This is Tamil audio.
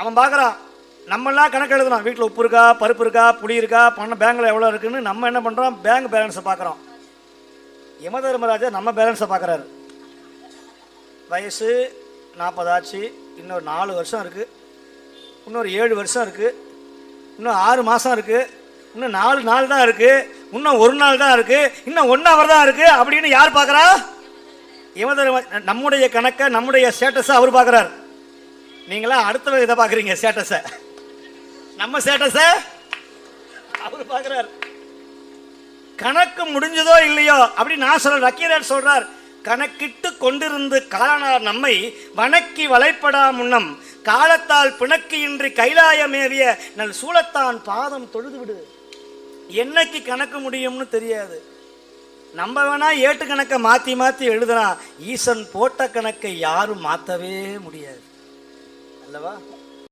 அவன் பார்க்குறான் நம்மளாம் கணக்கு எழுதணும் வீட்டில் உப்பு இருக்கா பருப்பு இருக்கா புளி இருக்கா பணம் பேங்கில் எவ்வளோ இருக்குன்னு நம்ம என்ன பண்ணுறோம் பேங்க் பேலன்ஸை பார்க்குறோம். யம தர்மராஜா நம்ம பேலன்ஸை பார்க்குறாரு. வயசு நாற்பதாச்சு இன்னொரு நாலு வருஷம் இருக்குது இன்னொரு ஏழு வருஷம் இருக்குது இன்னும் ஆறு மாதம் இருக்குது இன்னும் நாலு நாள் தான் இருக்குது இன்னும் ஒரு நாள் தான் இருக்குது இன்னும் ஒன் ஹவர் தான் இருக்குது அப்படின்னு யார் பார்க்குறா? யமதர்ம நம்முடைய கணக்கை நம்முடைய ஸ்டேட்டஸை அவர் பார்க்குறாரு. நீங்களாம் அடுத்த இதை பார்க்குறீங்க ஸ்டேட்டஸை நம்ம ஸ்டேட்டஸை அவர் பார்க்குறாரு. கணக்கு முடிஞ்சதோ இல்லையோ அப்படி நான் சொல்கிறேன் ரக்கீரர் சொல்றார் கணக்கிட்டு கொண்டிருந்து காலனார் நம்மை வணக்கி வளைப்படா முன்னம். காலத்தால் பிணக்கு இன்றி கைலாயமேவிய நல் சூழத்தான் பாதம் தொழுது விடு. என்னைக்கு கணக்கு முடியும்னு தெரியாது. நம்ம வேணா ஏட்டு கணக்கை மாத்தி மாத்தி எழுதுனா ஈசன் போட்ட கணக்கை யாரும் மாத்தவே முடியாது. അല്ലവാ